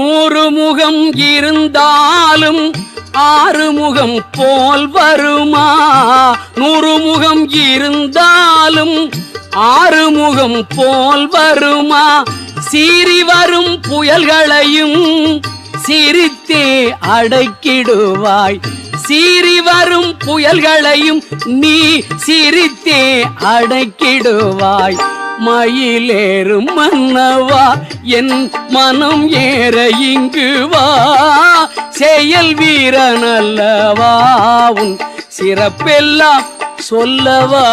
நூறு முகம் இருந்தாலும் ஆறு முகம் போல் வருமா? நூறு முகம் இருந்தாலும் ஆறு முகம் போல் வருமா? சீறி வரும் புயல்களையும் சிரித்தே அடக்கிடுவாய். சீறி வரும் புயல்களையும் நீ சிரித்தே அடக்கிடுவாய். மயிலேறும் மன்னவா என் மனம் ஏற இங்கு வா. செயல் வீரனல்லவா உன் சிறப்பெல்லாம் சொல்லவா.